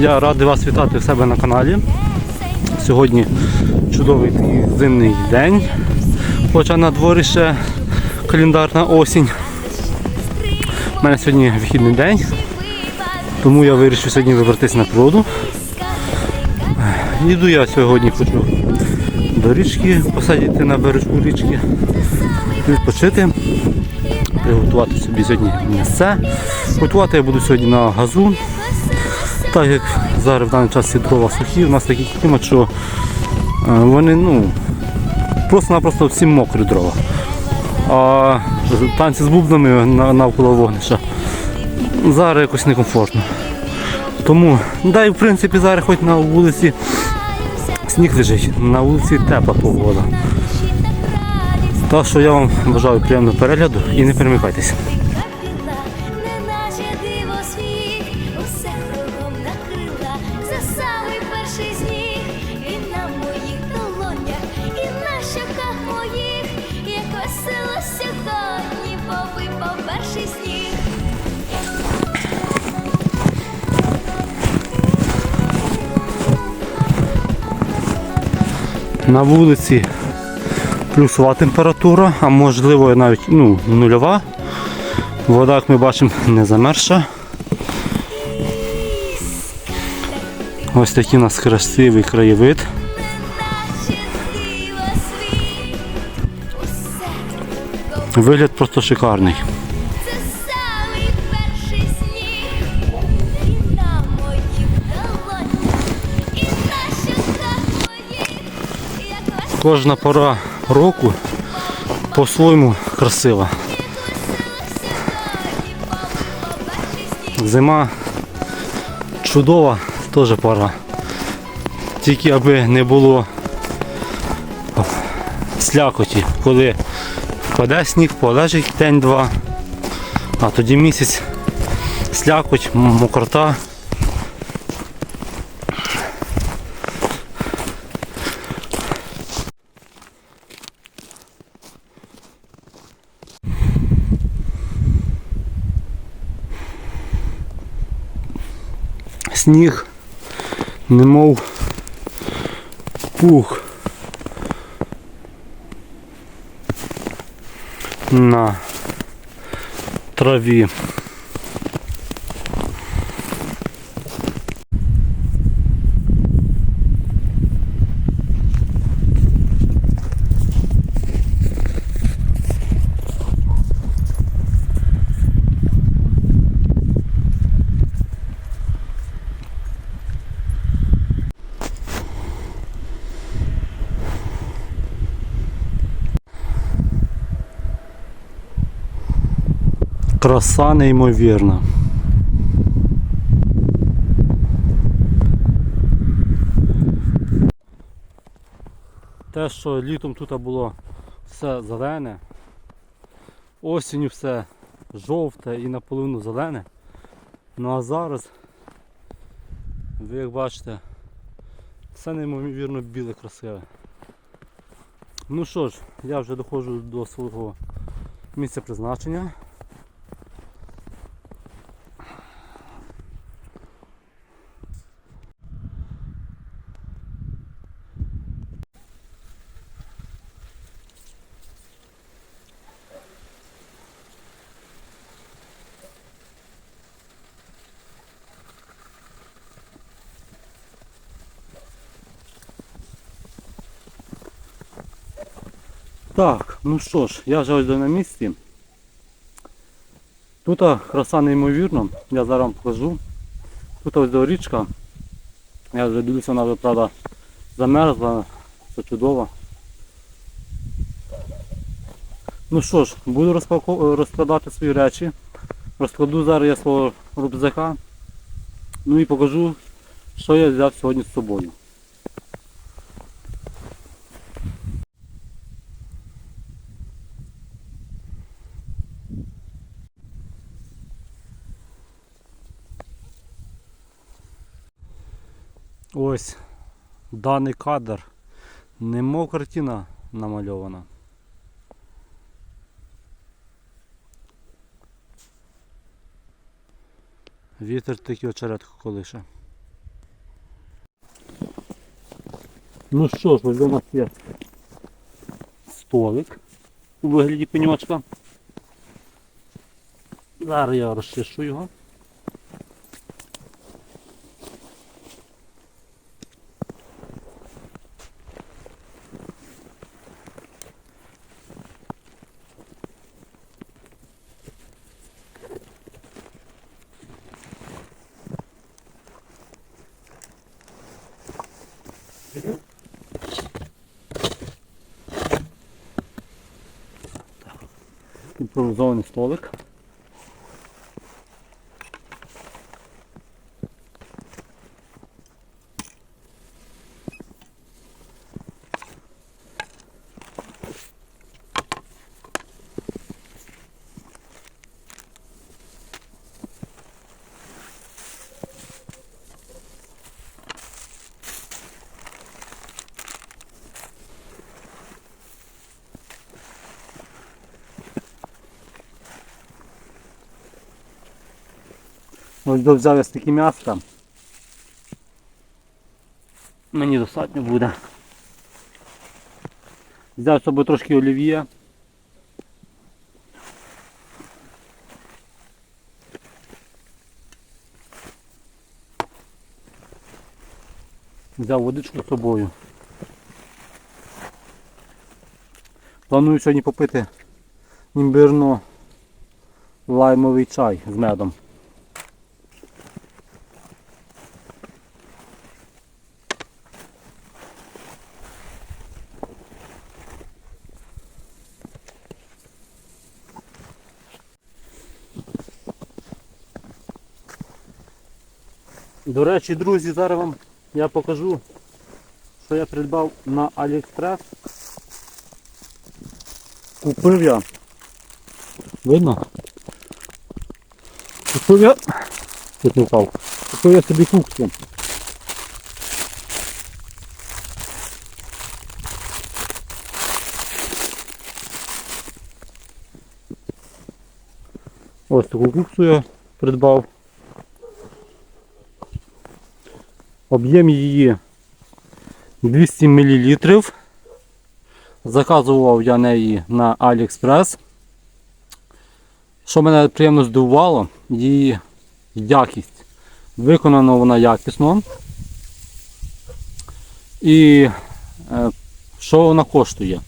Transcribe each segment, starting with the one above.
Я радий вас вітати в себе на каналі. Сьогодні чудовий такий зимний день, хоча на дворі ще календарна осінь. У мене сьогодні вихідний день, тому я вирішив сьогодні вибратися на природу. Їду я сьогодні хочу до річки, посадити на бережку річки, відпочити, приготувати собі сьогодні місце. Готувати я буду сьогодні на газу. Так як зараз в даний час ці дрова сухі, у нас такий клімат, що е, вони ну, просто-напросто всі мокрі дрова. А танці з бубнами навколо вогнища зараз якось некомфортно. Тому, да і в принципі зараз хоч на вулиці сніг лежить, на вулиці тепла погода. Так що я вам бажаю приємного перегляду і не перемикайтеся. На вулиці плюсова температура, а можливо навіть ну, нульова. Вода, як ми бачимо, не замерзша. Ось такий у нас красивий краєвид. Вигляд просто шикарний. Кожна пора року по-своєму красива. Зима чудова, теж пора. Тільки аби не було слякоті, коли впаде сніг, полежить день-два, а тоді місяць слякоть, мокрота. Сніг, немов пух на траві. Краса неймовірна. Те, що літом тут було все зелене, осінню все жовте і наполовину зелене. Ну а зараз, ви як бачите, все неймовірно біле красиве. Ну що ж, я вже доходжу до свого місця призначення. Так, ну що ж, я вже ось на місці. Тут краса неймовірна, я зараз вам покажу. Тут ось до річка. Я вже дивлюся, вона вже правда замерзла, це чудово. Ну що ж, буду розкладати свої речі. Розкладу зараз я свого рюкзака. Ну і покажу, що я взяв сьогодні з собою. Ось даний кадр, немов картина намальована. Вітер тільки очередку колише. Ну що ж, ось у нас є столик у вигляді пеньочка. Зараз я розчишу його. Імпровізований столик. Ось до взяв я такі м'яска. Мені достатньо буде. Взяв з собою трошки олів'є. Взяв водичку з собою. Планую сьогодні попити імбирно лаймовий чай з медом. Речі, друзі, зараз вам я покажу, що я придбав на AliExpress. Купив я. Видно? Купив я. Тут не впав. Купив я собі куксу. Ось таку куксу я придбав. Об'єм її 200 мл. Заказував я неї на AliExpress. Що мене приємно здивувало, її якість. Виконана вона якісно. І е, що вона коштує?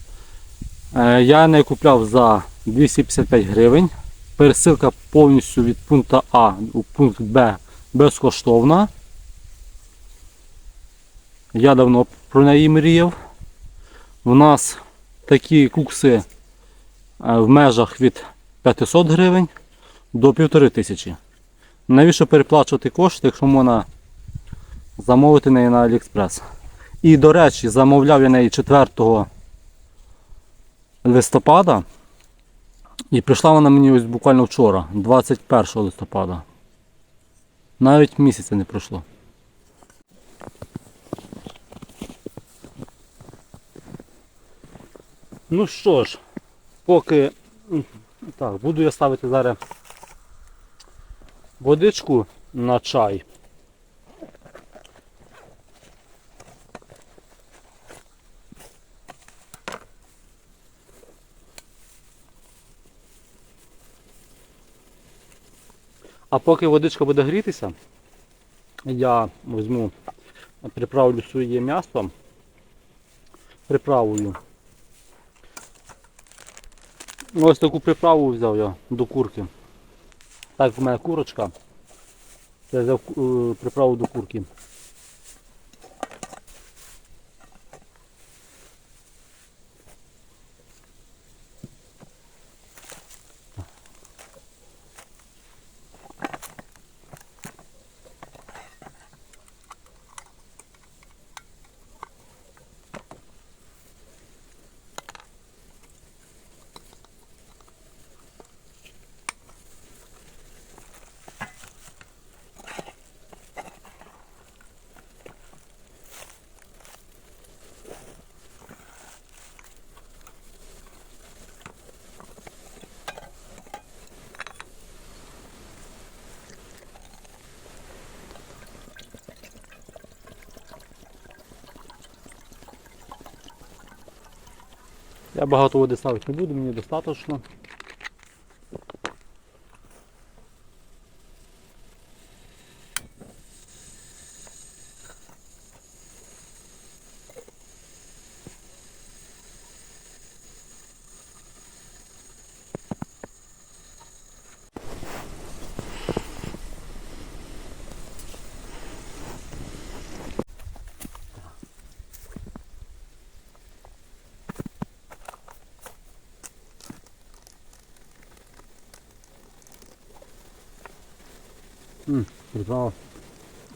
Е, я неї купляв за 255 гривень. Пересилка повністю від пункту А у пункт Б безкоштовна. Я давно про неї мріяв. У нас такі кукси е, в межах від 500 гривень до 1500. Навіщо переплачувати кошти, якщо можна замовити неї на AliExpress? І, до речі, замовляв я неї 4 листопада. І прийшла вона мені ось буквально вчора, 21 листопада. Навіть місяця не пройшло. Ну що ж, поки так, буду я ставити зараз водичку на чай. А поки водичка буде грітися, я візьму, приправлю своє м'ясо приправою. Ось таку приправу взяв я до курки. Так в мене курочка. Я взяв е, приправу до курки. Я багато води ставити не буду, мені достатньо.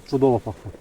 Чудово пахне.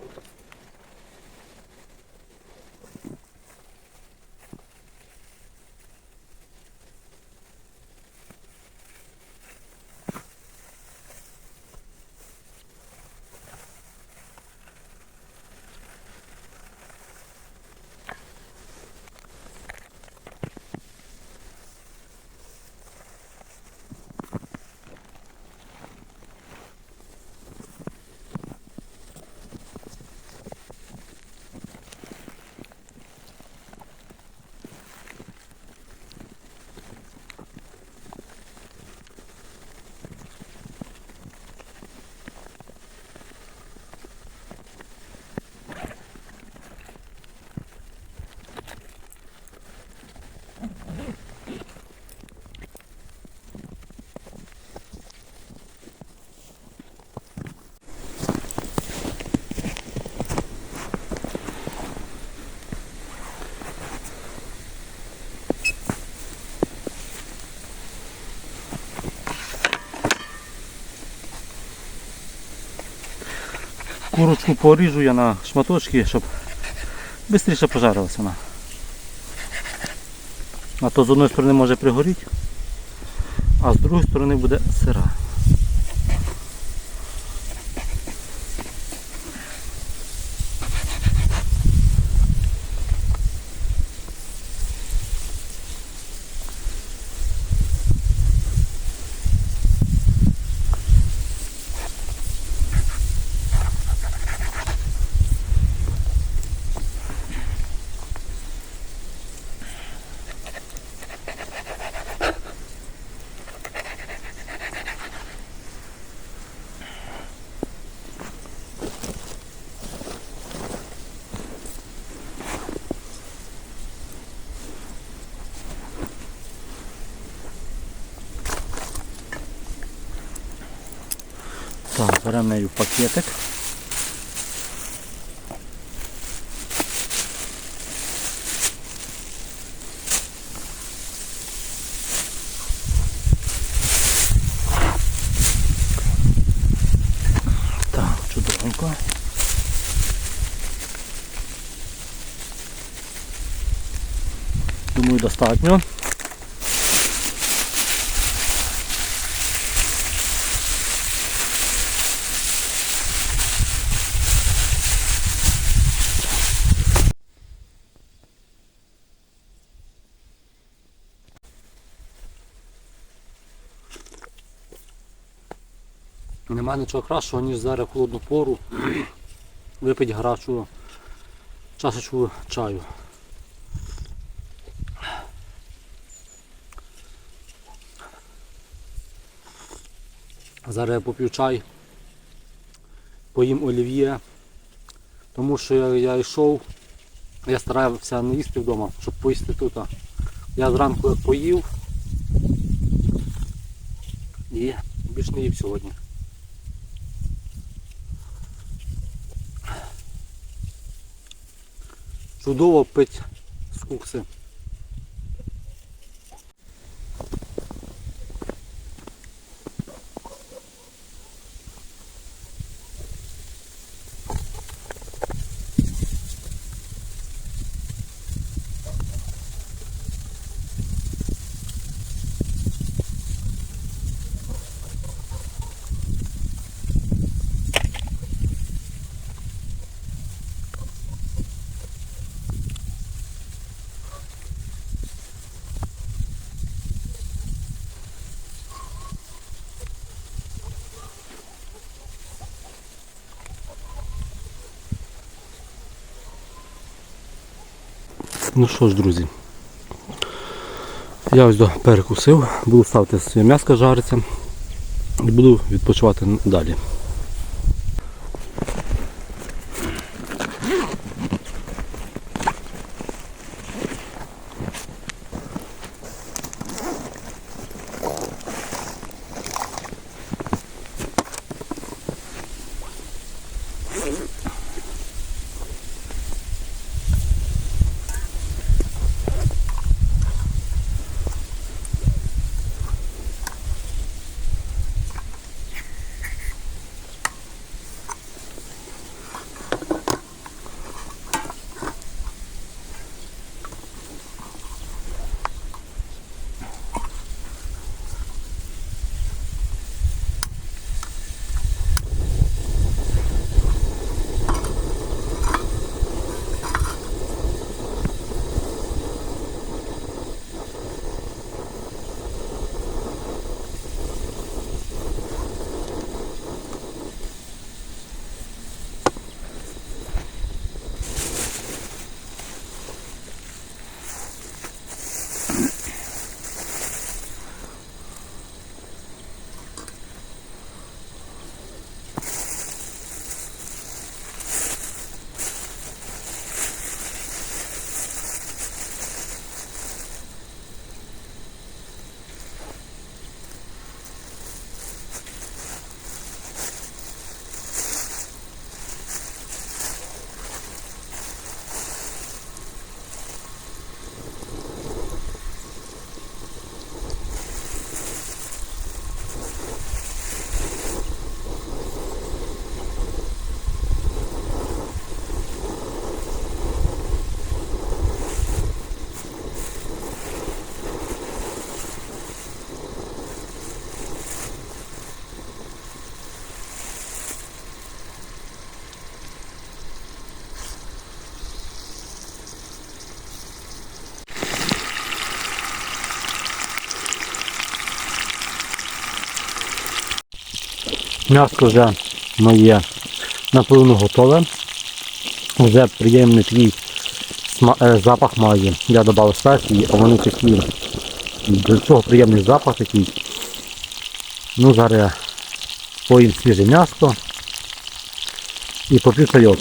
Курочку поріжу я на шматочки, щоб швидше пожарилася вона. А то з одної сторони може пригоріти, а з другої сторони буде сира. Так, беремо нею пакетик. Так, чудовенько. Думаю, достатньо. Нема нічого кращого, ніж зараз в холодну пору випити гарячу чашечку чаю. Зараз я поп'ю чай, поїм олів'є, тому що я, я йшов, я старався не їсти вдома, щоб поїсти тут. Я зранку поїв і більш не їв сьогодні. Чудово пить з Ну що ж, друзі, Я ось до перекусив, буду ставити своє м'яско жариться і буду відпочивати далі. М'ясо вже моє напевно готове. Вже приємний такий е, запах має. Я додав спеції, а вони такі. До цього приємний запах такий. Ну, зараз поїм свіже м'ясо і поп'ю чайок.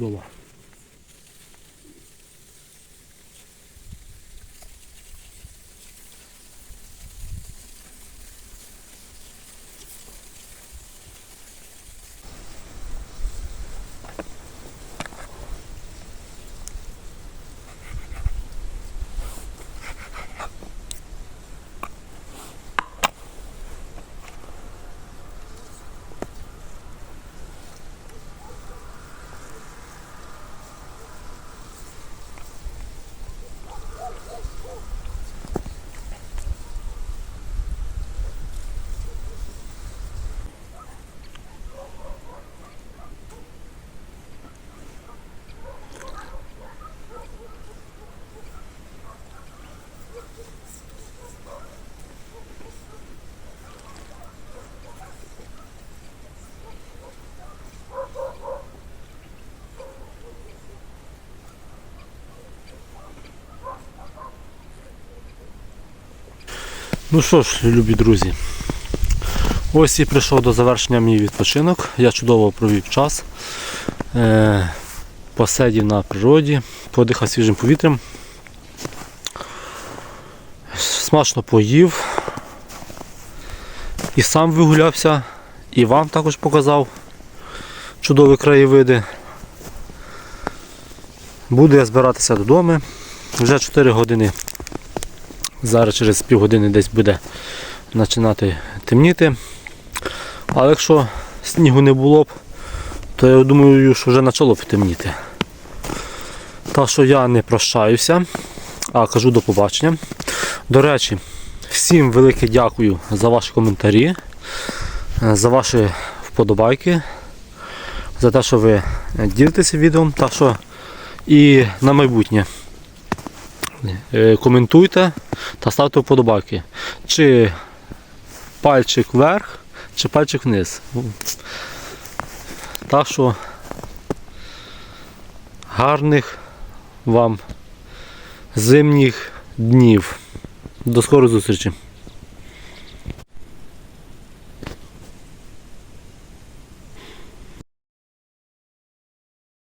Чудово. Ну що ж, любі друзі, ось і прийшов до завершення мій відпочинок. Я чудово провів час. Е, посидів на природі, подихав свіжим повітрям. Смачно поїв, І сам вигулявся, і вам також показав чудові краєвиди. Буду я збиратися додому. Вже 4 години. Зараз через півгодини десь буде починати темніти. Але якщо снігу не було б, то я думаю, що вже почало б темніти. Так що я не прощаюся, а кажу до побачення. До речі, всім велике дякую за ваші коментарі, за ваші вподобайки, за те, що ви ділитеся відео, та що і на майбутнє. Е, Коментуйте та ставте вподобайки. Чи пальчик вверх, чи пальчик вниз. Так що гарних вам зимніх днів. До скорої зустрічі!